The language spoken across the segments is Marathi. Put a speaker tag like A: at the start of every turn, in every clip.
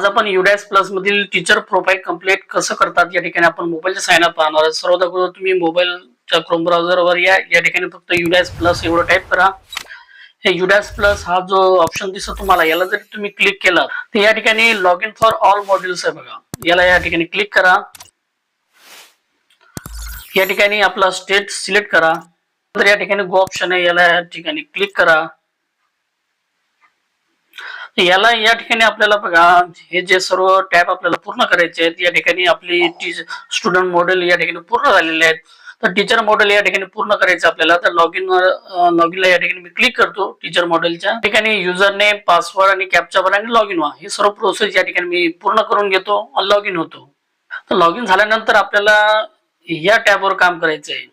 A: आज आपण युडॅस प्लस मधील टीचर प्रोफाईल कंप्लीट कसं करतात या ठिकाणी आपण मोबाईलच्या सायन पाहणार आहोत. सर्वात अगोदर तुम्ही मोबाईलच्या क्रोम ब्राउझरवर या. या ठिकाणी फक्त युडॅस प्लस एवढं टाईप करा. हे युडॅस प्लस हा जो ऑप्शन दिसतो तुम्हाला याला जर तुम्ही क्लिक केला तर या ठिकाणी log in for all modules आहे बघा. याला या ठिकाणी क्लिक करा. या ठिकाणी आपला स्टेट सिलेक्ट करा. तर या ठिकाणी गो ऑप्शन आहे याला या ठिकाणी क्लिक करा. याला या ठिकाणी आपल्याला बघा हे जे सर्व टॅप आपल्याला पूर्ण करायचे आहेत या ठिकाणी आपली स्टुडंट मॉडेल या ठिकाणी पूर्ण झालेले आहेत. तर टीचर मॉडेल या ठिकाणी पूर्ण करायचं आपल्याला. तर लॉग इन लॉग इनला या ठिकाणी मी क्लिक करतो टीचर मॉडेलच्या. ठिकाणी युजर नेम पासवर्ड आणि कॅप्चा वर आणि लॉग इन व्हा. हे सर्व प्रोसेस या ठिकाणी मी पूर्ण करून घेतो आणि लॉग इन होतो. तर लॉग इन झाल्यानंतर आपल्याला या टॅबवर काम करायचं आहे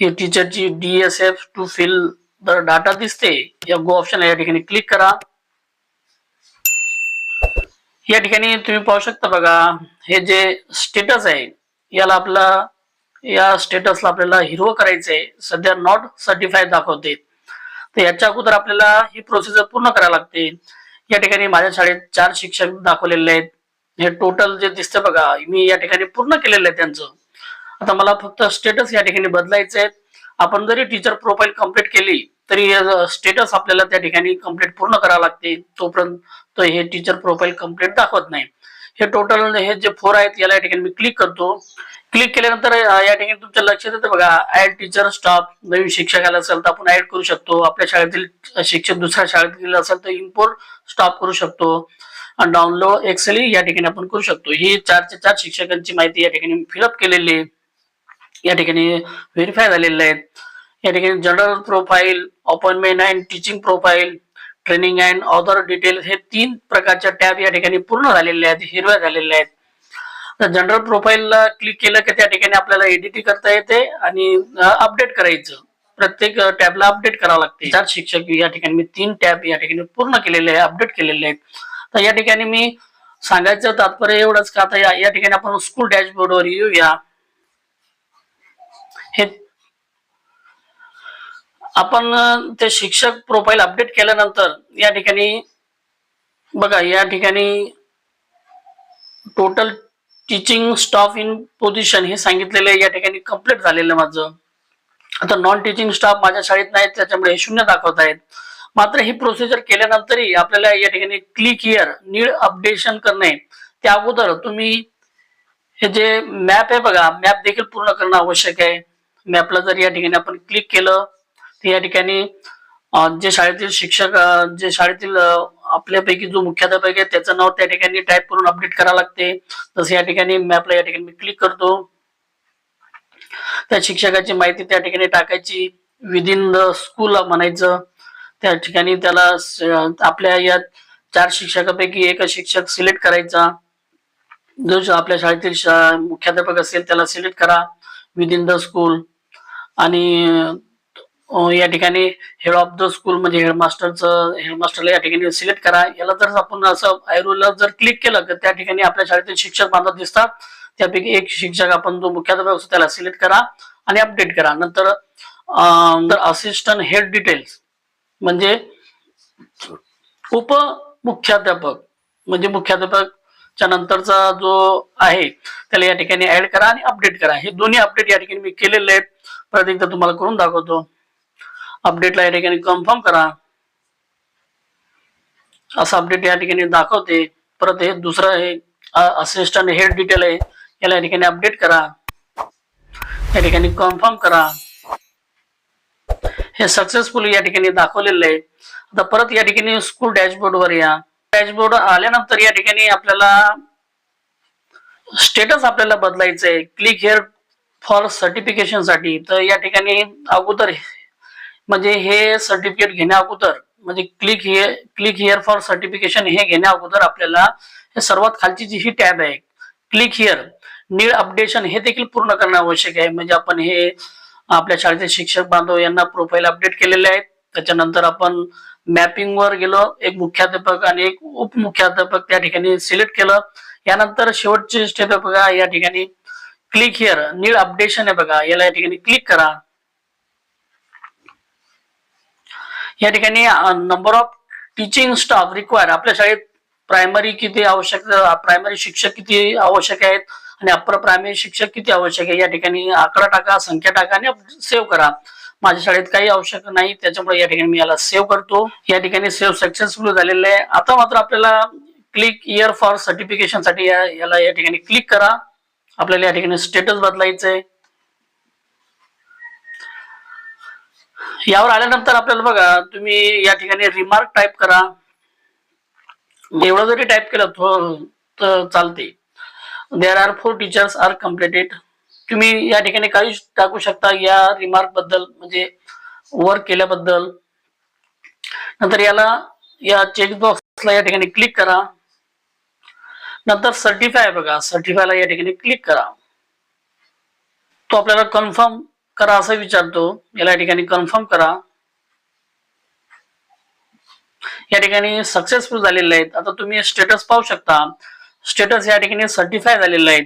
A: ही टीचरची डीएसएफ टू फिल तर डाटा दिसते. या गो ऑप्शन या ठिकाणी क्लिक करा. या ठिकाणी तुम्ही पाहू शकता बघा हे जे स्टेटस आहे याला आपला या स्टेटसला आपल्याला हिरवं करायचं आहे सध्या नॉट सर्टिफाईड दाखवते. तर याच्या अगोदर आपल्याला ही प्रोसिजर पूर्ण करावी लागते. या ठिकाणी माझ्या शाळेत चार शिक्षक दाखवलेले आहेत. हे टोटल जे दिसतं बघा मी या ठिकाणी पूर्ण केलेलं आहे त्यांचं. आता मला फक्त स्टेटस या ठिकाणी बदलायचं आहे आपण जरी टीचर प्रोफाईल कंप्लीट केली तरी स्टेटस आपल्याला त्या ठिकाणी कंप्लीट पूर्ण करावं लागते. तोपर्यंत हे टीचर प्रोफाईल कंप्लीट दाखवत नाही. हे टोटल हे जे फोर आहेत याला या ठिकाणी मी क्लिक करतो. क्लिक केल्यानंतर या ठिकाणी तुमच्या लक्षात येतं बघा ऍड टीचर स्टाफ नवीन शिक्षक आला असेल तर आपण ऍड करू शकतो. आपल्या शाळेतील शिक्षक दुसऱ्या शाळेत गेले असेल तर इम्पोर्ट स्टॉप करू शकतो. डाउनलोड एक्सेल या ठिकाणी आपण करू शकतो. ही चारच्या चार शिक्षकांची माहिती या ठिकाणी फिलअप केलेली आहे. या ठिकाणी व्हेरीफाय झालेले आहेत. या ठिकाणी general profile appointment and teaching profile training and other details हे तीन प्रकारच्या टॅब या ठिकाणी पूर्ण झालेले आहेत हिरव्या झालेल्या आहेत. तर जनरल प्रोफाईलला क्लिक केलं की त्या ठिकाणी आपल्याला एडिटिंग करता येते आणि अपडेट करायचं. प्रत्येक टॅबला अपडेट करावं लागते. चार शिक्षक या ठिकाणी मी तीन टॅब या ठिकाणी पूर्ण केलेले आहे अपडेट केलेले आहेत. तर या ठिकाणी मी सांगायचं तात्पर्य एवढंच का आता या या ठिकाणी आपण स्कूल डॅशबोर्डवर येऊया. हे आपण ते शिक्षक प्रोफाईल अपडेट केल्यानंतर या ठिकाणी बघा या ठिकाणी total teaching staff in position हे सांगितलेलं या ठिकाणी कंप्लीट झालेलं माझं. आता नॉन टीचिंग स्टाफ माझ्या शाळेत नाहीत त्याच्यामुळे हे शून्य दाखवत आहेत. मात्र ही प्रोसिजर केल्यानंतरही आपल्याला या ठिकाणी क्लिक हिअर नीड अपडेशन करणे त्या अगोदर तुम्ही हे जे मॅप आहे बघा मॅप देखील पूर्ण करणं आवश्यक आहे. मॅपला जर या ठिकाणी आपण क्लिक केलं तर या ठिकाणी जे शाळेतील शिक्षक जे शाळेतील आपल्यापैकी जो मुख्याध्यापक आहे त्याचं नाव त्या ठिकाणी टाईप करून अपडेट करावं लागते. तसं या ठिकाणी मॅपला या ठिकाणी मी क्लिक करतो. त्या शिक्षकाची माहिती त्या ठिकाणी टाकायची. विदिन द स्कूल म्हणायचं. त्या ठिकाणी त्याला आपल्या या चार शिक्षकापैकी एक शिक्षक सिलेक्ट करायचा. जो आपल्या शाळेतील मुख्याध्यापक असेल त्याला सिलेक्ट करा. विदिन द स्कूल आणि या ठिकाणी हेड ऑफ द स्कूल म्हणजे हेडमास्टरचं हेडमास्टरला या ठिकाणी सिलेक्ट करा. याला जर आपण असं आयरोला जर क्लिक केलं तर त्या ठिकाणी आपल्या शाळेतील शिक्षक बांधत दिसतात. त्यापैकी एक शिक्षक आपण जो मुख्याध्यापक असतो त्याला सिलेक्ट करा आणि अपडेट करा. नंतर असिस्टंट हेड डिटेल्स म्हणजे उप मुख्याध्यापक म्हणजे मुख्याध्यापक च्या नंतरचा जो आहे त्याला या ठिकाणी ऍड करा आणि अपडेट करा. हे दोन्ही अपडेट या ठिकाणी मी केलेले आहेत. परत एकदा तुम्हाला करून दाखवतो. अपडेटला या ठिकाणी कन्फर्म करा. असं अपडेट या ठिकाणी दाखवते. परत हे दुसरं हे असिस्टंट हेड डिटेल आहे याला या ठिकाणी अपडेट करा. या ठिकाणी कन्फर्म करा. हे सक्सेसफुल या ठिकाणी दाखवलेलं आहे. आता परत या ठिकाणी स्कूल डॅशबोर्डवर या. डॅशबोर्ड आल्यानंतर या ठिकाणी आपल्याला स्टेटस आपल्याला बदलायचं आहे क्लिक हेअर फॉर सर्टिफिकेशनसाठी. तर या ठिकाणी अगोदर म्हणजे हे सर्टिफिकेट घेण्या अगोदर म्हणजे क्लिक हे क्लिक हिअर फॉर सर्टिफिकेशन हे घेण्या अगोदर आपल्याला हे सर्वात खालची जी ही टॅब आहे क्लिक हिअर नीड अपडेशन हे देखील पूर्ण करणं आवश्यक आहे. म्हणजे आपण हे आपल्या शाळेचे शिक्षक बांधव यांना प्रोफाईल अपडेट केलेले आहेत. त्याच्यानंतर आपण मॅपिंग वर गेलो एक मुख्याध्यापक आणि एक उपमुख्याध्यापक त्या ठिकाणी सिलेक्ट केलं. यानंतर शेवटचे स्टेप आहे बघा या ठिकाणी क्लिक हिअर नीड अपडेशन आहे बघा. याला या ठिकाणी क्लिक करा. या ठिकाणी number of teaching staff require आपल्या शाळेत प्रायमरी किती आवश्यक प्रायमरी शिक्षक किती आवश्यक आहेत आणि अप्पर प्रायमरी शिक्षक किती आवश्यक आहे? या ठिकाणी आकडा टाका संख्या टाका आणि सेव्ह करा. माझ्या शाळेत काही आवश्यक नाही त्याच्यामुळे या ठिकाणी मी याला सेव्ह करतो. या ठिकाणी सेव्ह सक्सेसफुल झालेलं आहे. आता मात्र आपल्याला क्लिक इयर फॉर सर्टिफिकेशनसाठी याला या ठिकाणी क्लिक करा. आपल्याला या ठिकाणी स्टेटस बदलायचंय. यावर आल्यानंतर आपल्याला बघा तुम्ही या ठिकाणी रिमार्क टाईप करा. एवढं जरी टाईप केलं तर चालते there are four teachers are completed तुम्ही या ठिकाणी काही टाकू शकता या रिमार्कबद्दल म्हणजे वर्क केल्याबद्दल. नंतर याला या चेकबॉक्सला या ठिकाणी क्लिक करा. नंतर सर्टिफाय बघा सर्टिफायला या ठिकाणी क्लिक करा. तो आपल्याला कन्फर्म करा असं विचारतो. याला या ठिकाणी कन्फर्म करा. या ठिकाणी सक्सेसफुल झालेले आहेत. आता तुम्ही स्टेटस पाहू शकता. स्टेटस या ठिकाणी सर्टिफाय झालेलं आहे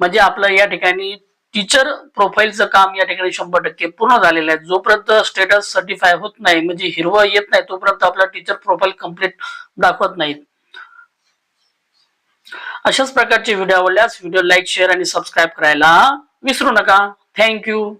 A: म्हणजे आपलं या ठिकाणी टीचर प्रोफाईलचं काम या ठिकाणी शंभर टक्के पूर्ण झालेलं आहे. जोपर्यंत स्टेटस सर्टिफाय होत नाही म्हणजे हिरवं येत नाही तोपर्यंत आपला टीचर प्रोफाईल कंप्लीट दाखवत नाहीत अशाच प्रकारचे व्हिडिओ आवडल्यास व्हिडिओ लाईक शेअर आणि सबस्क्राईब करायला विसरू नका. थँक्यू